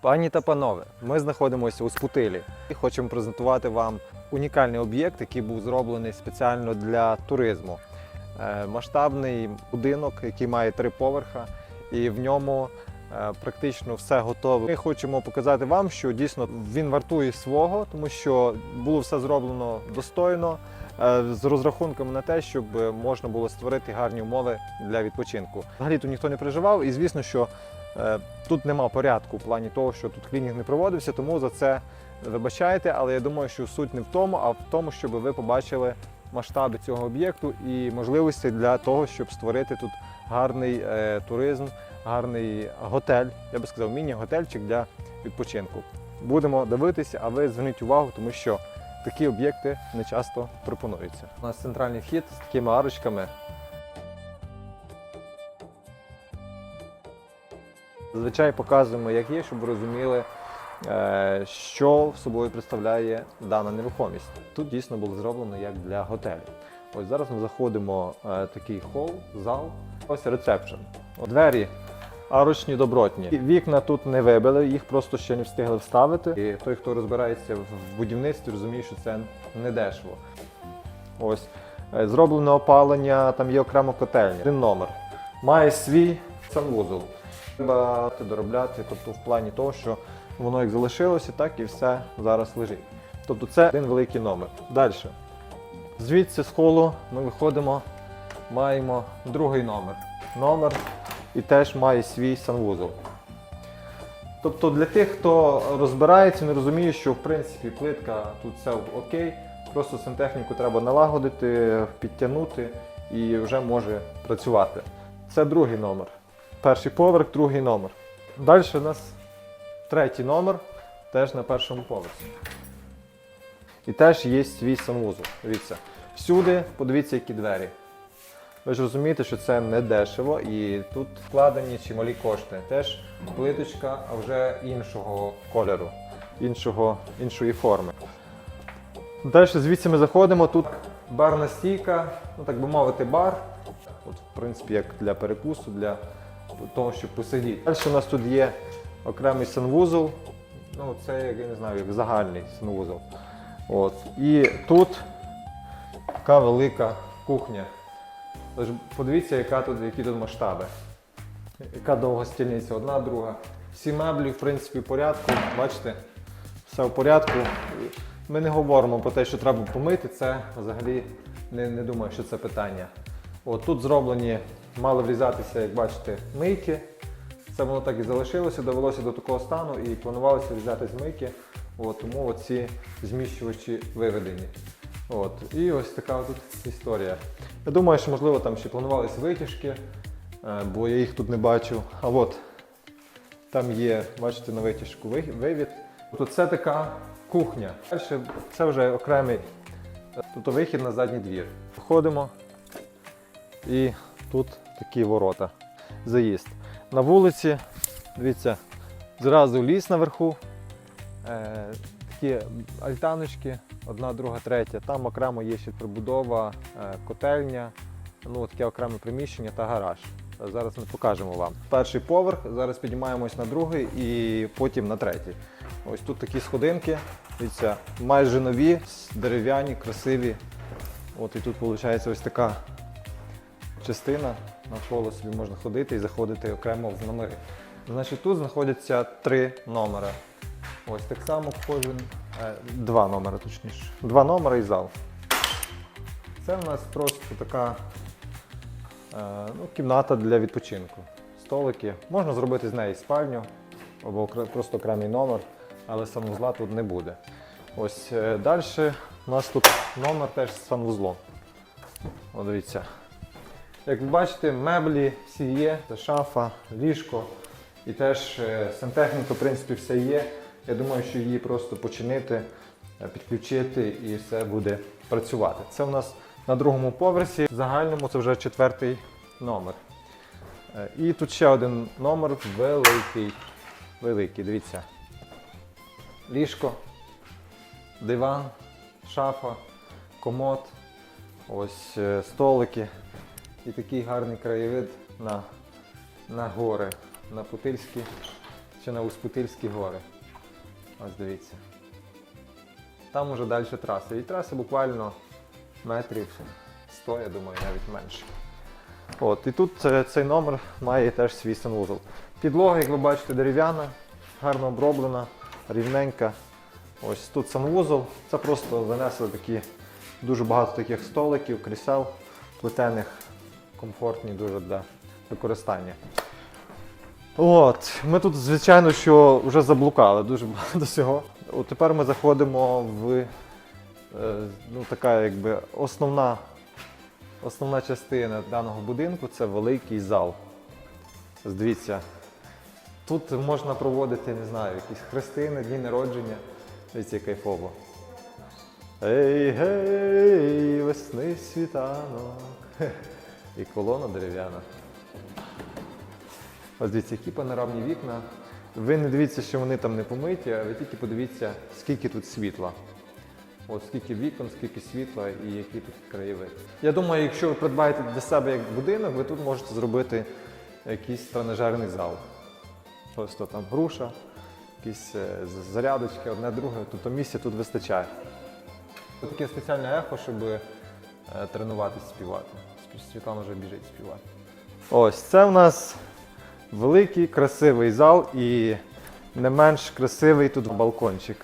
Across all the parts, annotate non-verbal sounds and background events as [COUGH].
Пані та панове, ми знаходимося у Спутилі і хочемо презентувати вам унікальний об'єкт, який був зроблений спеціально для туризму. Е, Масштабний будинок, який має три поверха, і в ньому е, практично все готове. Ми хочемо показати вам, що дійсно він вартує свого, тому що було все зроблено достойно, з розрахунками на те, щоб можна було створити гарні умови для відпочинку. Взагалі тут ніхто не переживав, і звісно, що е, тут нема порядку в плані того, що тут клінінг не проводився, тому за це вибачайте. Але я думаю, що суть не в тому, а в тому, щоб ви побачили масштаби цього об'єкту і можливості для того, щоб створити тут гарний е, туризм, гарний готель, я би сказав, міні-готельчик для відпочинку. Будемо дивитися, а ви зверніть увагу, тому що такі об'єкти не часто пропонуються. У нас центральний вхід з такими арочками. Зазвичай показуємо, як є, щоб ви розуміли, е, що собою представляє дана нерухомість. Тут дійсно було зроблено як для готелю. Ось зараз ми заходимо в такий хол, зал. Ось рецепшн. Двері арочні добротні. Вікна тут не вибили, їх просто ще не встигли вставити. І той, хто розбирається в будівництві, розуміє, що це не дешево. Ось е, зроблено опалення, там є окремо котельня. Один номер. Має свій санвузол. Треба доробляти, тобто в плані того, що воно як залишилося, так і все зараз лежить. Тобто це один великий номер. Далі. Звідси з холу ми виходимо, маємо другий номер. Номер і теж має свій санвузол. Тобто для тих, хто розбирається, не розуміє, що в принципі плитка тут все окей, просто сантехніку треба налагодити, підтягнути і вже може працювати. Це другий номер. Перший поверх, другий номер. Далі у нас третій номер, теж на першому поверсі. І теж є свій санвузол. Дивіться. Всюди подивіться, які двері. Ви ж розумієте, що це не дешево і тут вкладені чималі кошти. Теж плиточка, а вже іншого кольору, іншого, іншої форми. Далі звідси ми заходимо. Тут барна стійка, ну так би мовити, бар. От, в принципі, як для перекусу, для того, щоб посидіти. Далі у нас тут є окремий санвузол. Ну, це як я не знаю, як загальний санвузол. От. І тут така велика кухня. Тож подивіться, яка тут, які тут масштаби. Яка довга стільниця, одна, друга. Всі меблі, в принципі, в порядку. Бачите, все в порядку. Ми не говоримо про те, що треба помити, це взагалі не, не думаю, що це питання. От тут зроблені, мали врізатися, як бачите, мийки. Це воно так і залишилося, довелося до такого стану і планувалося з мийки. От, тому оці зміщувачі виведені. От. І ось така тут історія. Я думаю, що можливо там ще планувалися витяжки, е, бо я їх тут не бачив. А от там є, бачите, на витяжку вивід. Тобто це така кухня. Далі це вже окремий е, тобто вихід на задній двір. Входимо і тут такі ворота. Заїзд. На вулиці, дивіться, зразу ліс наверху. Е, такі альтаночки, одна, друга, третя. Там окремо є ще прибудова, е, котельня, ну таке окреме приміщення та гараж. Зараз ми покажемо вам. Перший поверх, зараз піднімаємось на другий і потім на третій. Ось тут такі сходинки, дивіться, майже нові, дерев'яні, красиві. От і тут виходить ось така частина. Навколо собі можна ходити і заходити окремо в номери. Значить, тут знаходяться три номери. Ось так само кожен. е, Два номери, точніше. Два номери і зал. Це в нас просто така е, ну, кімната для відпочинку. Столики. Можна зробити з неї спальню або просто окремий номер, але санвузла тут не буде. Ось е, далі у нас тут номер теж з санвузлом. О, дивіться. Як ви бачите, меблі всі є, це шафа, ліжко і теж сантехніка, в принципі, все є. Я думаю, що її просто починити, е, підключити і все буде працювати. Це у нас на другому поверсі. В загальному це вже четвертий номер. Е, І тут ще один номер великий. Великий, дивіться. Ліжко, диван, шафа, комод, ось е, столики і такий гарний краєвид на, на гори, на Путильські ще на Успутильські гори. Ось дивіться. Там уже далі траса. Від траси буквально метрів 100, я думаю, навіть менше. От, і тут е, цей номер має теж свій санвузол. Підлога, як ви бачите, дерев'яна, гарно оброблена, рівненька. Ось тут санвузол. Це просто занесли такі дуже багато таких столиків, крісел плетених, комфортні дуже для використання. От, ми тут, звичайно, що вже заблукали дуже багато всього. От тепер ми заходимо в е, ну, така якби основна, основна частина даного будинку це великий зал. Дивіться, тут можна проводити, не знаю, якісь хрестини, дні народження. Дивіться, кайфово. Ей, гей, весни світанок. [LAUGHS] І колона дерев'яна. Ось дивіться, які панорамні вікна. Ви не дивіться, що вони там не помиті, а ви тільки подивіться, скільки тут світла. От скільки вікон, скільки світла і який тут краєвид. Я думаю, якщо ви придбаєте для себе як будинок, ви тут можете зробити якийсь тренажерний зал. Ось то там груша, якісь е, зарядочки, одне друге, тобто місця тут вистачає. Ось Таке спеціальне ехо, щоб е, тренуватись співати. Спі- Світлана вже біжить співати. Ось це в нас великий красивий зал і не менш красивий тут балкончик.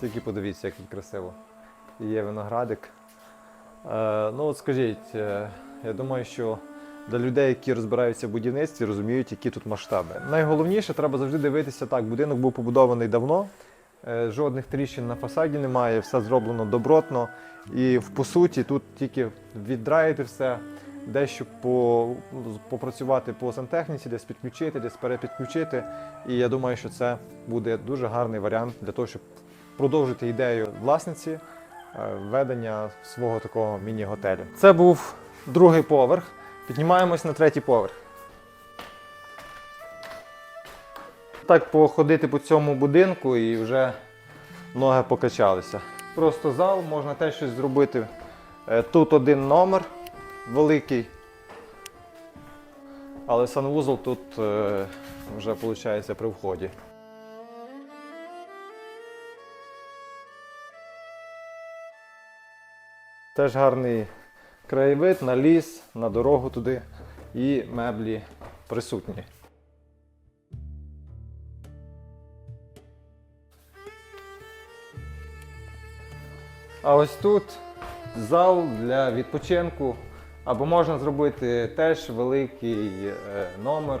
Тільки подивіться, як тут красиво. Є виноградик. Е, ну от скажіть, е, я думаю, що для людей, які розбираються в будівництві, розуміють, які тут масштаби. Найголовніше, треба завжди дивитися так. Будинок був побудований давно, е, жодних тріщин на фасаді немає, все зроблено добротно. І по суті тут тільки віддраїти все, дещо по, попрацювати по сантехніці, десь підключити, десь перепідключити. І я думаю, що це буде дуже гарний варіант для того, щоб продовжити ідею власниці е, введення свого такого міні-готелю. Це був другий поверх. Піднімаємось на третій поверх. Так походити по цьому будинку і вже ноги покачалися. Просто зал, можна теж щось зробити. Е, Тут один номер великий. Але санвузол тут е, вже виходить при вході. Теж гарний краєвид на ліс, на дорогу туди і меблі присутні. А ось тут зал для відпочинку. Або можна зробити теж великий е, номер.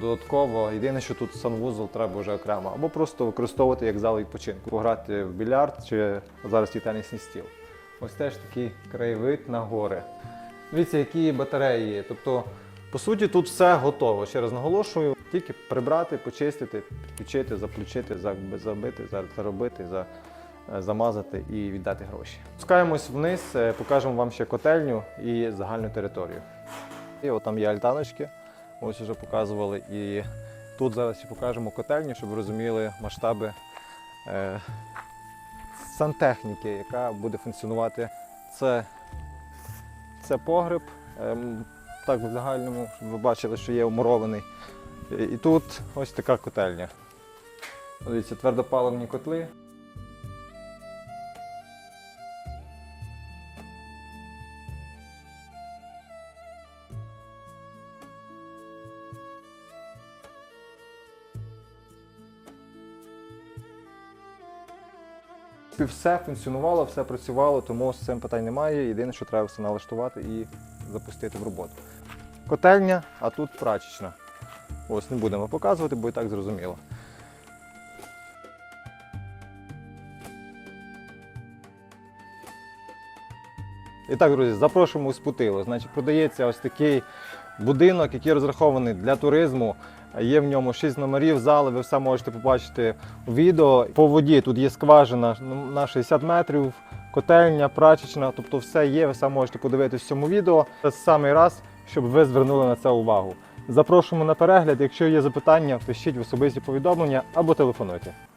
Додатково, єдине, що тут санвузол треба вже окремо, або просто використовувати як зал відпочинку, пограти в більярд чи зараз і тенісний стіл. Ось теж такий краєвид на гори. Дивіться, які батареї є. Тобто, по суті, тут все готово. Ще раз наголошую, тільки прибрати, почистити, підключити, заключити, забити, за- заробити, за, замазати і віддати гроші. Спускаємось вниз, е, покажемо вам ще котельню і загальну територію. І от там є альтаночки, ось вже показували. І тут зараз ще покажемо котельню, щоб ви розуміли масштаби е, сантехніки, яка буде функціонувати. Це, це погреб. ем, так, в загальному, щоб ви бачили, що є умурований. І тут ось така котельня. Дивіться, твердопаливні котли. Все функціонувало, все працювало, тому з цим питань немає. Єдине, що треба все налаштувати і запустити в роботу. Котельня, а тут прачечна. Ось не будемо показувати, бо і так зрозуміло. І так, друзі, запрошуємо у Спутило. Значить, продається ось такий будинок, який розрахований для туризму. Є в ньому 6 номерів, зали, ви все можете побачити у відео. По воді тут є скважина на 60 метрів, котельня, прачечна, тобто все є, ви все можете подивитися в цьому відео. Це самий раз, щоб ви звернули на це увагу. Запрошуємо на перегляд. Якщо є запитання, пишіть в особисті повідомлення або телефонуйте.